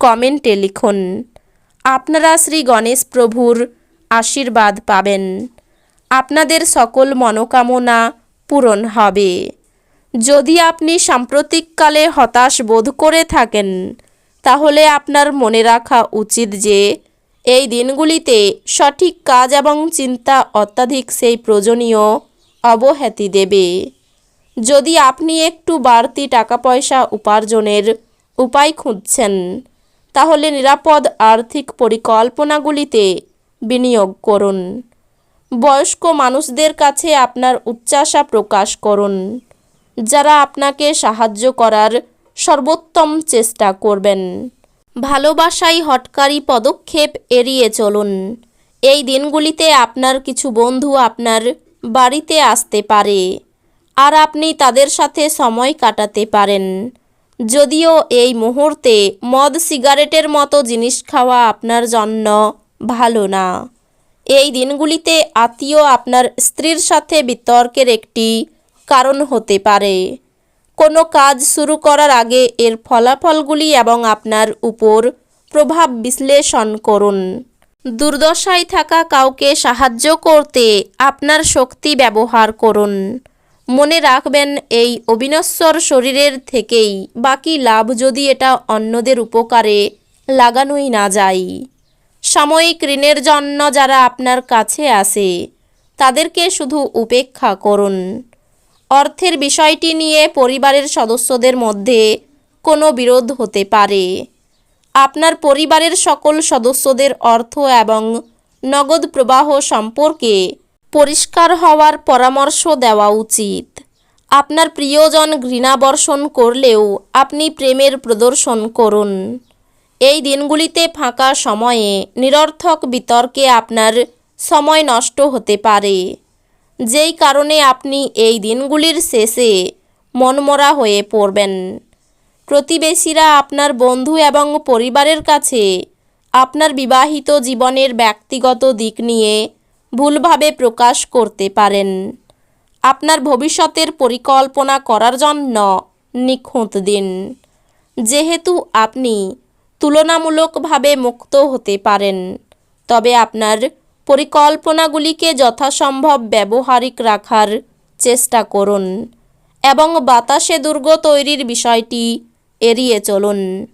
কমেন্টে লিখুন, আপনারা শ্রী গণেশ প্রভুর আশীর্বাদ পাবেন। আপনাদের সকল মনোকামনা পূরণ হবে। যদি আপনি সাম্প্রতিককালে হতাশ বোধ করে থাকেন, তাহলে আপনার মনে রাখা উচিত যে, এই দিনগুলিতে সঠিক কাজ এবং চিন্তা অত্যাধিক সেই প্রয়োজনীয় অবহেতি দেবে। যদি আপনি একটু বাড়তি টাকা পয়সা উপার্জনের উপায় খুঁজছেন তাহলে নিরাপদ আর্থিক পরিকল্পনাগুলিতে বিনিয়োগ করুন। বয়স্ক মানুষদের কাছে আপনার উচ্চাসা প্রকাশ করুন। যারা আপনাকে সাহায্য করার সর্বোত্তম চেষ্টা করবেন। ভালোবাসায় হটকারী পদক্ষেপ এড়িয়ে চলুন। এই দিনগুলিতে আপনার কিছু বন্ধু আপনার বাড়িতে আসতে পারে। আর আপনি তাদের সাথে সময় কাটাতে পারেন। যদিও এই মুহূর্তে মদ সিগারেটের মতো জিনিস খাওয়া আপনার জন্য ভালো না। এই দিনগুলিতে আত্মীয় আপনার স্ত্রীর সাথে বিতর্কের একটি কারণ হতে পারে। কোনো কাজ শুরু করার আগে এর ফলাফলগুলি এবং আপনার উপর প্রভাব বিশ্লেষণ করুন। দুর্দশায় থাকা কাউকে সাহায্য করতে আপনার শক্তি ব্যবহার করুন। মনে রাখবেন, এই অবিনশ্বর শরীরের থেকেই বাকি লাভ যদি এটা অন্যদের উপকারে লাগানোই না যায়। সাময়িক ঋণের জন্য যারা আপনার কাছে আসে তাদেরকে শুধু উপেক্ষা করুন। অর্থের বিষয়টি নিয়ে পরিবারের সদস্যদের মধ্যে কোনো বিরোধ হতে পারে। আপনার পরিবারের সকল সদস্যদের অর্থ এবং নগদ প্রবাহ সম্পর্কে পরিষ্কার হওয়ার পরামর্শ দেওয়া উচিত। আপনার প্রিয়জন ঘৃণাবর্ষণ করলেও আপনি প্রেমের প্রদর্শন করুন। এই দিনগুলিতে ফাঁকা সময়ে নিরর্থক বিতর্কে আপনার সময় নষ্ট হতে পারে। যেই কারণে আপনি এই দিনগুলির শেষে মনমরা হয়ে পড়বেন। প্রতিবেশীরা আপনার বন্ধু এবং পরিবারের কাছে আপনার বিবাহিত জীবনের ব্যক্তিগত দিক নিয়ে ভুলভাবে প্রকাশ করতে পারেন। আপনার ভবিষ্যতের পরিকল্পনা করার জন্য নিখুঁত দিন। যেহেতু আপনি তুলনামূলকভাবে মুক্ত হতে পারেন, তবে আপনার পরিকল্পনাগুলিকে যথাসম্ভব ব্যবহারিক রাখার চেষ্টা করুন এবং বাতাসে দুর্গ তৈরির বিষয়টি এড়িয়ে চলুন।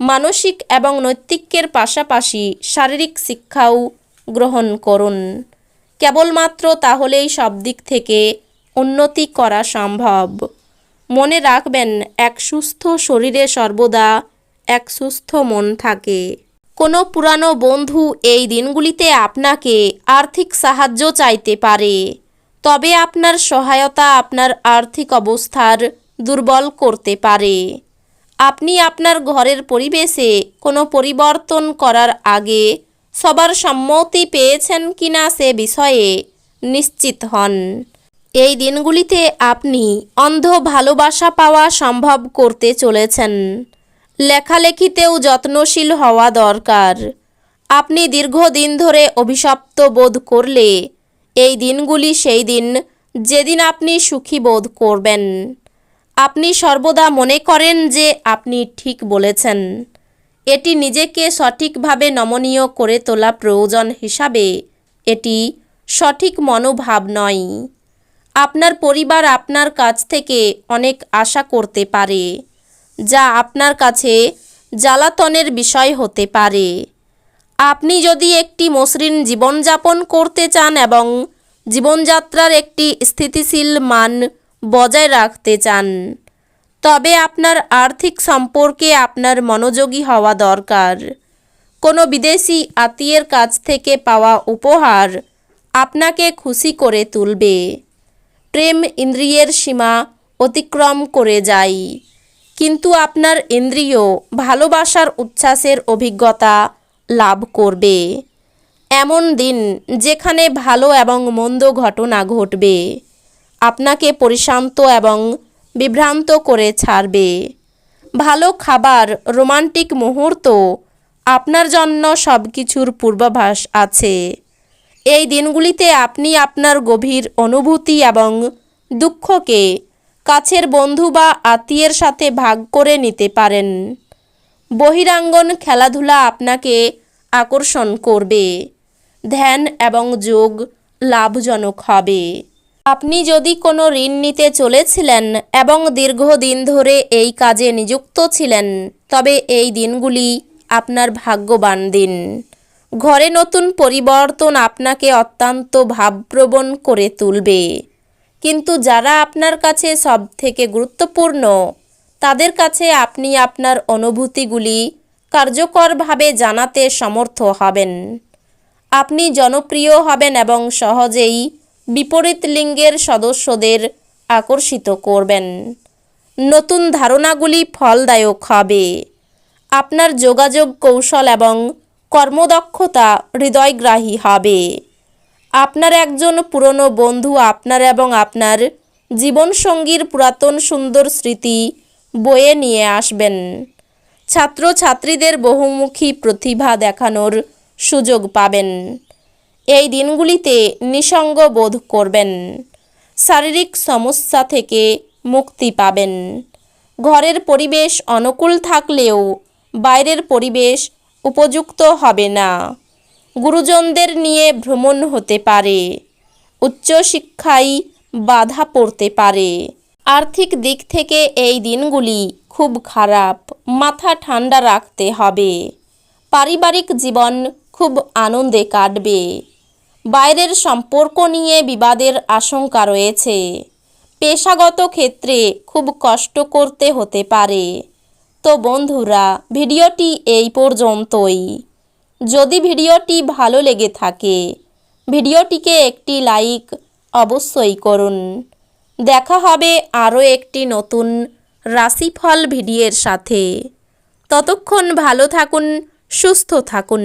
মানসিক এবং নৈতিকের পাশাপাশি শারীরিক শিক্ষাও গ্রহণ করুন। কেবলমাত্র তাহলেই সব দিক থেকে উন্নতি করা সম্ভব। মনে রাখবেন, এক সুস্থ শরীরে সর্বদা এক সুস্থ মন থাকে। কোনো পুরানো বন্ধু এই দিনগুলিতে আপনাকে আর্থিক সাহায্য চাইতে পারে। তবে আপনার সহায়তা আপনার আর্থিক অবস্থার দুর্বল করতে পারে। আপনি আপনার ঘরের পরিবেশে কোনো পরিবর্তন করার আগে সবার সম্মতি পেয়েছেন কিনা সে বিষয়ে নিশ্চিত হন। এই দিনগুলিতে আপনি অন্ধ ভালোবাসা পাওয়া সম্ভব করতে চলেছেন। লেখালেখিতেও যত্নশীল হওয়া দরকার। আপনি দীর্ঘদিন ধরে অভিশপ্ত বোধ করলে এই দিনগুলি সেই দিন যেদিন আপনি সুখী বোধ করবেন। আপনি সর্বদা মনে করেন যে আপনি ঠিক বলেছেন। এটি নিজেকে সঠিকভাবে নমনীয় করে তোলা প্রয়োজন হিসাবে। এটি সঠিক মনোভাব নয়। আপনার পরিবার আপনার কাছ থেকে অনেক আশা করতে পারে, যা আপনার কাছে জ্বালাতনের বিষয় হতে পারে। আপনি যদি একটি মসৃণ জীবনযাপন করতে চান এবং জীবনযাত্রার একটি স্থিতিশীল মান বজায় রাখতে চান তবে আপনার আর্থিক সম্পর্কে আপনার মনোযোগী হওয়া দরকার। কোনো বিদেশি আত্মীয়ের কাছ থেকে পাওয়া উপহার আপনাকে খুশি করে তুলবে। প্রেম ইন্দ্রিয়ের সীমা অতিক্রম করে যায়। কিন্তু আপনার ইন্দ্রিয় ভালোবাসার উচ্ছ্বাসের অভিজ্ঞতা লাভ করবে। এমন দিন যেখানে ভালো এবং মন্দ ঘটনা ঘটবে। আপনাকে পরিশান্ত এবং বিভ্রান্ত করে ছাড়বে। ভালো খাবার, রোমান্টিক মুহূর্ত, আপনার জন্য সব কিছুর পূর্বাভাস আছে। এই দিনগুলিতে আপনি আপনার গভীর অনুভূতি এবং দুঃখকে কাছের বন্ধু বা আত্মীয়ের সাথে ভাগ করে নিতে পারেন। বহিরাঙ্গন খেলাধুলা আপনাকে আকর্ষণ করবে। ধ্যান এবং যোগ লাভজনক হবে। আপনি যদি কোনো ঋণ নিতে চলেছিলেন এবং দীর্ঘদিন ধরে এই কাজে নিযুক্ত ছিলেন, তবে এই দিনগুলি আপনার ভাগ্যবান দিন। ঘরে নতুন পরিবর্তন আপনাকে অত্যন্ত ভাবপ্রবণ করে তুলবে। কিন্তু যারা আপনার কাছে সব থেকে গুরুত্বপূর্ণ, তাদের কাছে আপনি আপনার অনুভূতিগুলি কার্যকরভাবে জানাতে সমর্থ হবেন। আপনি জনপ্রিয় হবেন এবং সহজেই বিপরীত লিঙ্গের সদস্যদের আকর্ষিত করবেন। নতুন ধারণাগুলি ফলদায়ক হবে। আপনার যোগাযোগ কৌশল এবং কর্মদক্ষতা হৃদয়গ্রাহী হবে। আপনার একজন পুরনো বন্ধু আপনার এবং আপনার জীবনসঙ্গীর পুরাতন সুন্দর স্মৃতি বয়ে নিয়ে আসবেন। ছাত্রছাত্রীদের বহুমুখী প্রতিভা দেখানোর সুযোগ পাবেন। এই দিনগুলিতে নিসঙ্গ বোধ করবেন। শারীরিক সমস্যা থেকে মুক্তি পাবেন। ঘরের পরিবেশ অনুকূল থাকলেও বাইরের পরিবেশ উপযুক্ত হবে না। গুরুজনদের নিয়ে ভ্রমণ হতে পারে। উচ্চশিক্ষায় বাধা পড়তে পারে। আর্থিক দিক থেকে এই দিনগুলি খুব খারাপ। মাথা ঠান্ডা রাখতে হবে। পারিবারিক জীবন খুব আনন্দে কাটবে। বাইরের সম্পর্ক নিয়ে বিবাদের আশঙ্কা রয়েছে। পেশাগত ক্ষেত্রে খুব কষ্ট করতে হতে পারে। তো বন্ধুরা, ভিডিওটি এই পর্যন্তই। যদি ভিডিওটি ভালো লেগে থাকে, ভিডিওটিকে একটি লাইক অবশ্যই করুন। দেখা হবে আরও একটি নতুন রাশিফল ভিডিওর সাথে। ততক্ষণ ভালো থাকুন, সুস্থ থাকুন।